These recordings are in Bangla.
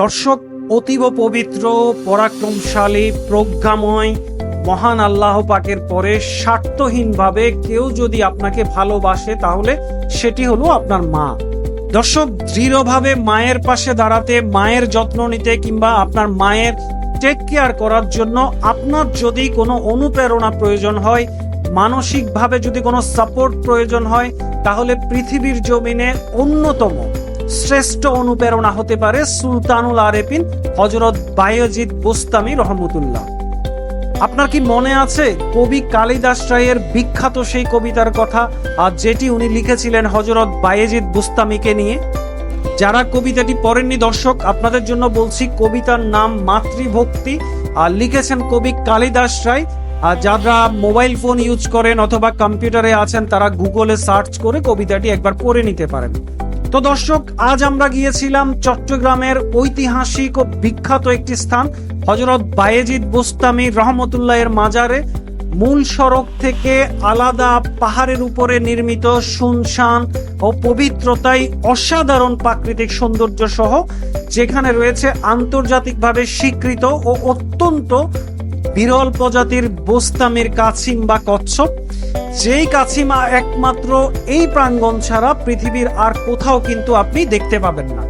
দর্শক, অতীব পবিত্র, পরাক্রমশালী, প্রজ্ঞাময়, মহান আল্লাহ পাকের পরে স্বার্থহীনভাবে কেউ যদি আপনাকে ভালোবাসে, তাহলে সেটি হলো আপনার মা। দর্শক, দৃঢ়ভাবে মায়ের পাশে দাঁড়াতে, মায়ের যত্ন নিতে কিংবা আপনার মায়ের টেক কেয়ার করার জন্য আপনার যদি কোনো অনুপ্রেরণা প্রয়োজন হয়, মানসিকভাবে যদি কোনো সাপোর্ট প্রয়োজন হয়, তাহলে পৃথিবীর জমিনে অন্যতম। শ্রেষ্ঠ অনুপ্রেরণা হতে পারে সুলতানুল আরেফিন হজরত বায়জিৎ বোস্তামি রহমতুল্লাহ। আপনার কি মনে আছে কবি কালিদাস রায়ের বিখ্যাত সেই কবিতার কথা আর যেটি উনি লিখেছিলেন হজরত বায়েজিৎ বুস্তামিকে নিয়ে? যারা কবিতাটি পড়েননি দর্শক, আপনাদের জন্য বলছি কবিতার নাম মাতৃভক্তি, আর লিখেছেন কবি কালিদাস রায় আর যারা মোবাইল ফোন ইউজ করেন অথবা কম্পিউটারে আছেন, তারা গুগলে সার্চ করে কবিতাটি একবার পড়ে নিতে পারেন। তো দর্শক, আজ আমরা গিয়েছিলাম চট্টগ্রামের ঐতিহাসিক ও বিখ্যাত একটি স্থান, হজরত বায়েজিদ বোস্তামি রহমতুল্লাহ এর মাজারে। মূল সড়ক থেকে আলাদা পাহাড়ের উপরে নির্মিত শুনশান ও পবিত্রতায় অসাধারণ প্রাকৃতিক সৌন্দর্য সহ যেখানে রয়েছে আন্তর্জাতিকভাবে স্বীকৃত ও অত্যন্ত বিরল প্রজাতির বোস্তামির কাছিম বা কচ্ছপ। যেই কাছিমা একমাত্র এই প্রাঙ্গণ ছাড়া পৃথিবীর আর কোথাও কিন্তু আপনি দেখতে পাবেন না।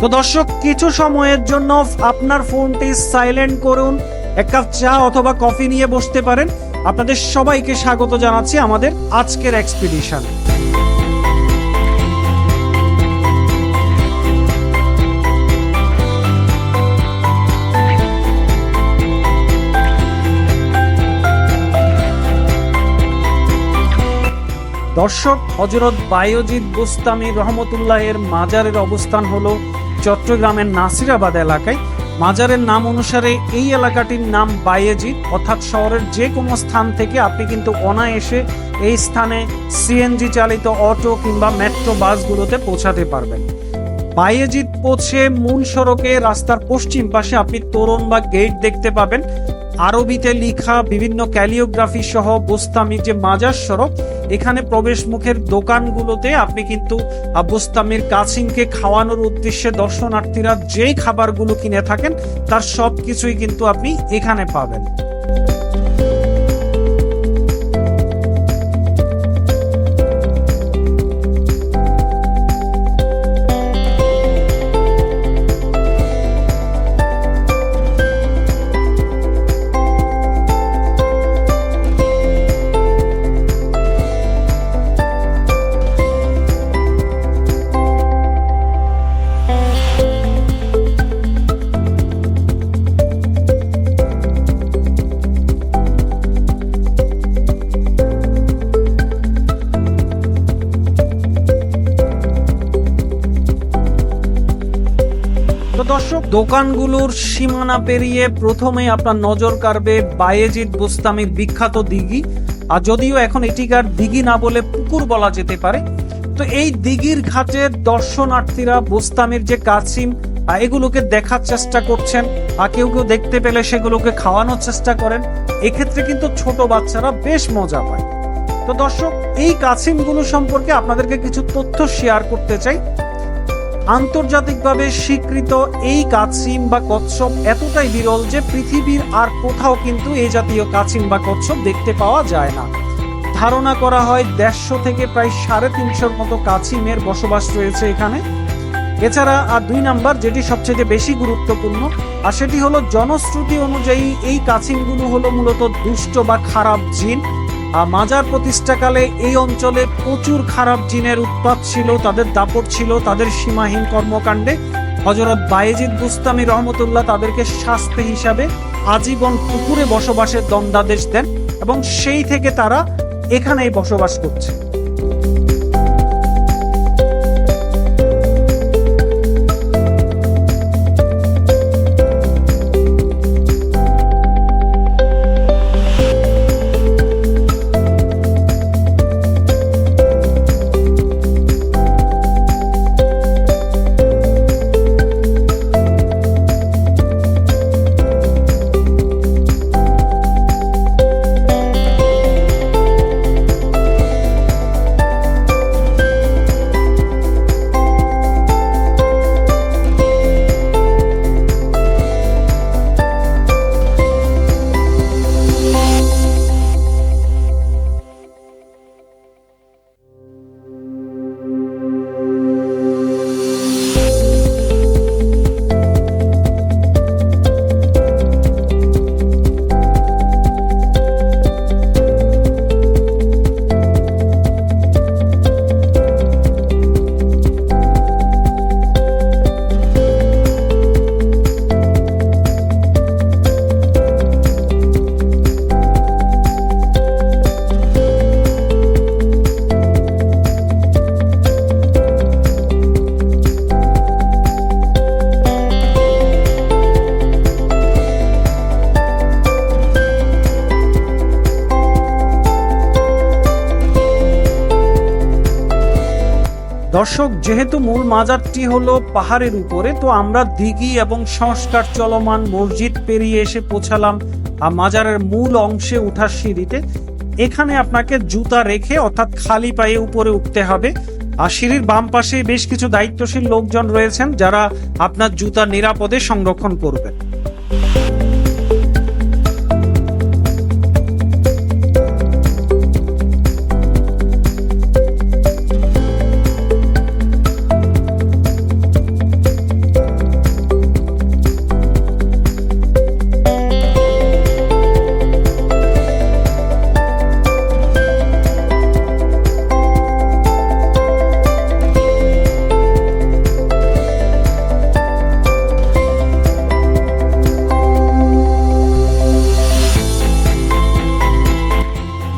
তো দর্শক, কিছু সময়ের জন্য আপনার ফোনটি সাইলেন্ট করুন, এক কাপ চা অথবা কফি নিয়ে বসতে পারেন। আপনাদের সবাইকে স্বাগত জানাচ্ছি আমাদের আজকের এক্সপিডিশন। দর্শক, হজরত বায়োজিৎ বোস্তামি রহমতুল্লাহের মাজারের অবস্থান হল চট্টগ্রামের নাসিরাবাদ এলাকায়। মাজারের নাম অনুসারে এই এলাকাটির নাম বায়েজিৎ অর্থাৎ শহরের যে কোনো স্থান থেকে আপনি কিন্তু অনায়াসে এই স্থানে সিএনজি চালিত অটো কিংবা মেট্রো বাসগুলোতে পৌঁছাতে পারবেন। বায়েজিৎ পৌঁছে মূল সড়কে রাস্তার পশ্চিম পাশে আপনি তোরণ বা গেট দেখতে পাবেন। আরবিতে লিখা বিভিন্ন ক্যালিওগ্রাফি সহ বোস্তামির যে মাজার সড়ক, এখানে প্রবেশ মুখের দোকানগুলোতে আপনি কিন্তু বোস্তামির কাছিমকে খাওয়ানোর উদ্দেশ্যে দর্শনার্থীরা যেই খাবারগুলো কিনে থাকেন, তার সব কিছুই কিন্তু আপনি এখানে পাবেন। দোকানগুলোর সীমানা পেরিয়ে প্রথমে আপনার নজর কাড়বে বায়েজিৎ বোস্তামির বিখ্যাত দিঘি। আর যদিও এখন এটিকার দিঘি না বলে পুকুর বলা যেতে পারে তো এই দিঘির ঘাটে দর্শনার্থীরা বোস্তামির যে আহ, এগুলোকে দেখার চেষ্টা করছেন। আর কেউ কেউ দেখতে পেলে সেগুলোকে খাওয়ানোর চেষ্টা করেন। এক্ষেত্রে কিন্তু ছোট বাচ্চারা বেশ মজা পায়। তো দর্শক এই কাছিমগুলো সম্পর্কে আপনাদেরকে কিছু তথ্য শেয়ার করতে চাই। আন্তর্জাতিকভাবে স্বীকৃত এই কাছিম বা কচ্ছপ এতটাই বিরল যে পৃথিবীর আর কোথাও কিন্তু এই জাতীয় কাছিম বা কচ্ছপ দেখতে পাওয়া যায় না। ধারণা করা হয় দেড়শো থেকে প্রায় সাড়ে তিনশোর মতো কাছিমের বসবাস রয়েছে এখানে। এছাড়া আর দুই নাম্বার যেটি সবচেয়ে বেশি গুরুত্বপূর্ণ, আর সেটি হলো জনশ্রুতি অনুযায়ী এই কাছিমগুলো হলো মূলত দুষ্ট বা খারাপ জিন। মাজার প্রতিষ্ঠাকালে এই অঞ্চলে প্রচুর খারাপ জিনের উৎপাত ছিল, তাদের দাপট ছিল, তাদের সীমাহীন কর্মকাণ্ডে। হজরত বায়েজিদ বুস্তামি রহমতুল্লাহ তাদেরকে শাস্তি হিসাবে আজীবন পুকুরে বসবাসের দণ্ডাদেশ দেন এবং সেই থেকে তারা এখানেই বসবাস করছে। যেহেতু মূল মাজারটি হলো পাহাড়ের উপরে, তো আমরা দিঘি এবং সংস্কার চলমান মসজিদ পেরিয়ে এসে পৌঁছালাম আর মাজারের মূল অংশে উঠার সিঁড়িতে। এখানে আপনাকে জুতা রেখে অর্থাৎ খালি পায়ে উপরে উঠতে হবে। আর সিঁড়ির বাম পাশে বেশ কিছু দায়িত্বশীল লোকজন রয়েছেন যারা আপনার জুতা নিরাপদে সংরক্ষণ করবেন।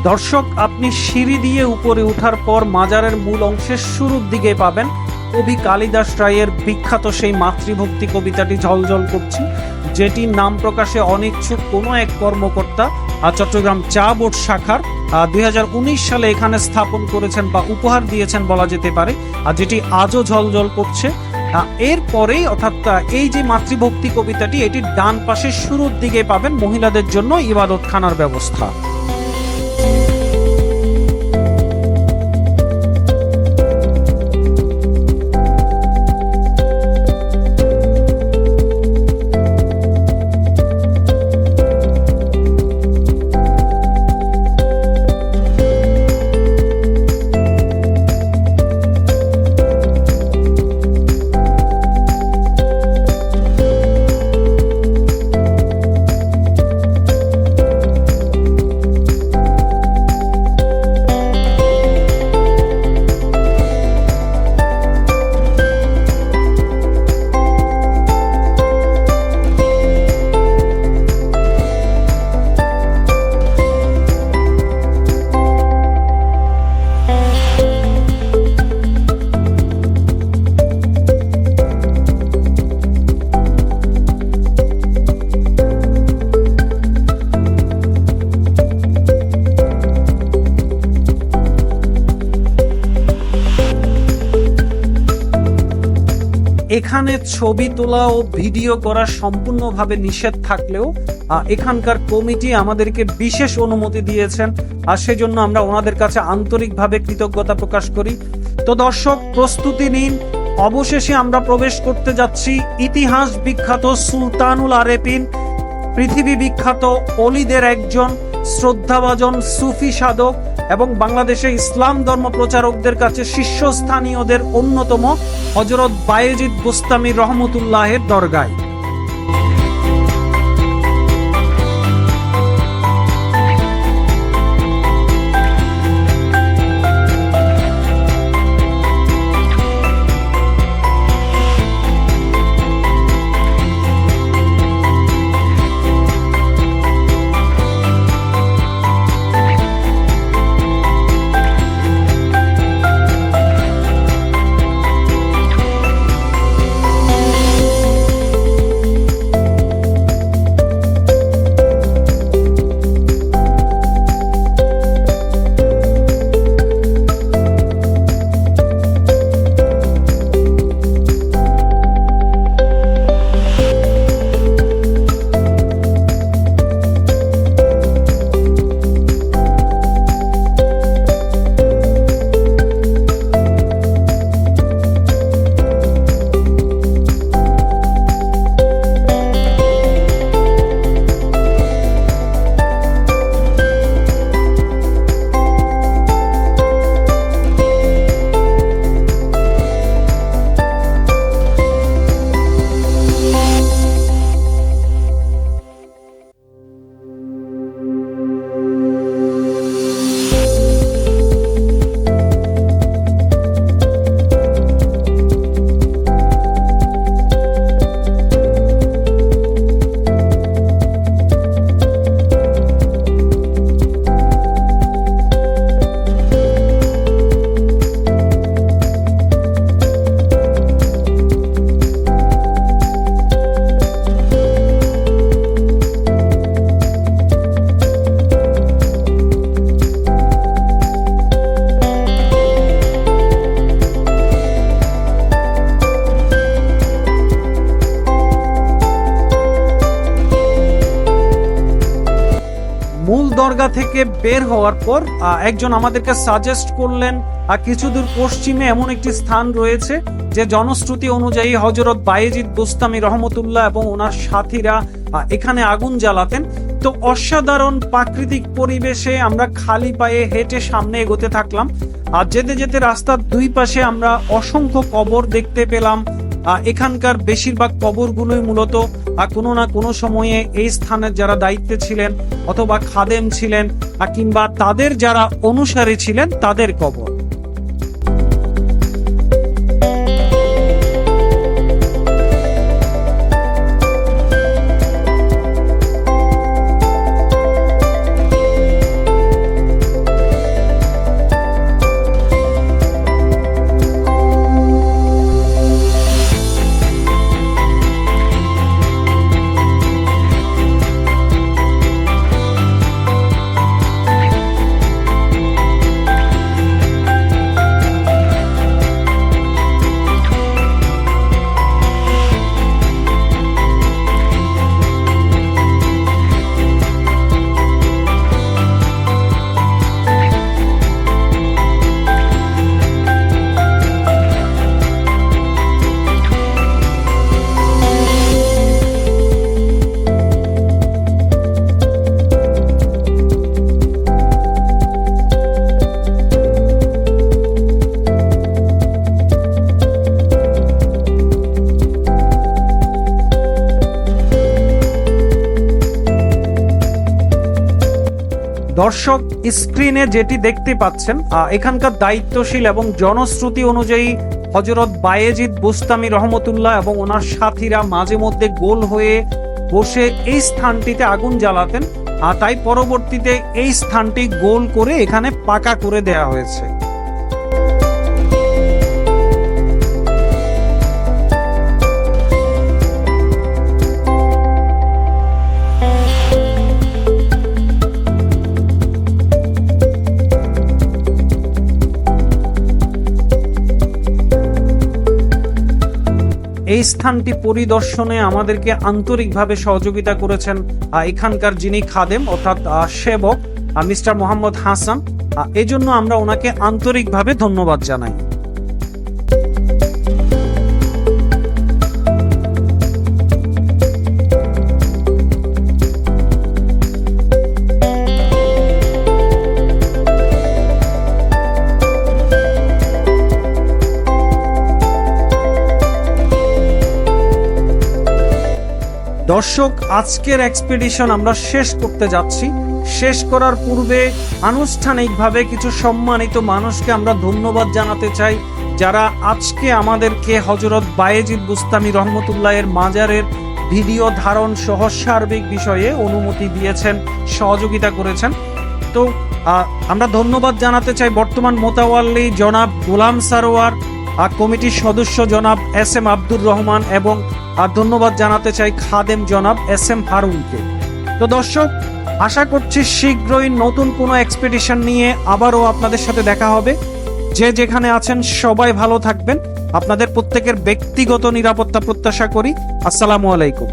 দর্শক, আপনি সিঁড়ি দিয়ে উপরে ওঠার পর মাজারের মূল অংশের শুরুর দিকে পাবেন কবি কালিদাস রায়ের বিখ্যাত সেই মাতৃভক্তি কবিতাটি ঝলঝল করছি, যেটির নাম প্রকাশে অনিচ্ছুক কোনো এক কর্মকর্তা চট্টগ্রাম চা বোর্ড শাখার দুই হাজার উনিশ সালে এখানে স্থাপন করেছেন বা উপহার দিয়েছেন বলা যেতে পারে আর যেটি আজও ঝলঝল করছে। এরপরেই অর্থাৎ এই যে মাতৃভক্তি কবিতাটি, এটির ডান পাশে শুরুর দিকে পাবেন মহিলাদের জন্য ইবাদতখানার ব্যবস্থা। এখানে ছবি তোলা ও ভিডিও করা সম্পূর্ণভাবে নিষেধ থাকলেও এখানকার কমিটি আমাদেরকে বিশেষ অনুমতি দিয়েছেন, আর সেজন্য আমরা ওনাদের কাছে আন্তরিকভাবে কৃতজ্ঞতা প্রকাশ করি। তো দর্শক, প্রস্তুতি নিন। অবশেষে আমরা প্রবেশ করতে যাচ্ছি ইতিহাস বিখ্যাত সুলতানুল আরেপিন পৃথিবী বিখ্যাত অলিদের একজন শ্রদ্ধাভাজন সুফি সাধক এবং বাংলাদেশে ইসলাম ধর্ম প্রচারকদের কাছে শীর্ষস্থানীয়দের অন্যতম হজরত বায়েজিদ বুস্তামি রহমতুল্লাহের দরগায়। থেকে বের হওয়ার পর একজন আমাদেরকে সাজেস্ট করলেন কিছু দূর পশ্চিমে এমন একটি স্থান রয়েছে যে জনশ্রুতি অনুযায়ী হজরত বায়েজিদ বুস্তামি রহমতুল্লাহ এবং ওনার সাথীরা এখানে আগুন জ্বালাতেন। তো অসাধারণ প্রাকৃতিক পরিবেশে আমরা খালি পায়ে হেঁটে সামনে এগোতে থাকলাম। আর যেতে যেতে রাস্তার দুই পাশে আমরা অসংখ্য কবর দেখতে পেলাম। এখানকার বেশিরভাগ কবরগুলোই মূলত আহ, কোনো না কোনো সময়ে এই স্থানের যারা দায়িত্বে ছিলেন অথবা খাদেম ছিলেন কিংবা তাদের যারা অনুসারী ছিলেন তাদের কবর। দর্শক স্ক্রিনে যেটি দেখতে পাচ্ছেন এখানকার দায়িত্বশীল এবং জনশ্রুতি অনুযায়ী হজরত বায়েজিদ বুস্তামি রহমতুল্লাহ এবং ওনার সাথীরা মাঝে মধ্যে গোল হয়ে বসে এই স্থানটিতে আগুন জ্বালাতেন আর তাই পরবর্তীতে এই স্থানটি গোল করে এখানে পাকা করে দেয়া হয়েছে। এই স্থানটি পরিদর্শনে আমাদেরকে আন্তরিকভাবে সহযোগিতা করেছেন এখানকার যিনি খাদেম, অর্থাৎ সেবক মিস্টার মোহাম্মদ হাসান। এজন্য আমরা ওনাকে আন্তরিকভাবে ধন্যবাদ জানাই। দর্শক, আজকের এক্সপিডিশন আমরা শেষ করতে যাচ্ছি। শেষ করার পূর্বে আনুষ্ঠানিকভাবে কিছু সম্মানিত মানুষকে আমরা ধন্যবাদ জানাতে চাই, যারা আজকে আমাদেরকে হজরত বায়েজিদ বুস্তামি রহমতুল্লাহের মাজারের ভিডিও ধারণ সহ সার্বিক বিষয়ে অনুমতি দিয়েছেন, সহযোগিতা করেছেন। তো আমরা ধন্যবাদ জানাতে চাই বর্তমান মোতাওয়াল্লি জনাব গোলাম সারোয়ার কমিটির সদস্য জনাব এস এম আব্দুর রহমান এবং আর ধন্যবাদ জানাতে চাই খাদেম জনাব এস এম হারুনকে। তো দর্শক, আশা করছি শীঘ্রই নতুন কোনো এক্সপেডিশন নিয়ে আবারও আপনাদের সাথে দেখা হবে। যে যেখানে আছেন সবাই ভালো থাকবেন। আপনাদের প্রত্যেকের ব্যক্তিগত নিরাপত্তা প্রত্যাশা করি। আসসালামু আলাইকুম।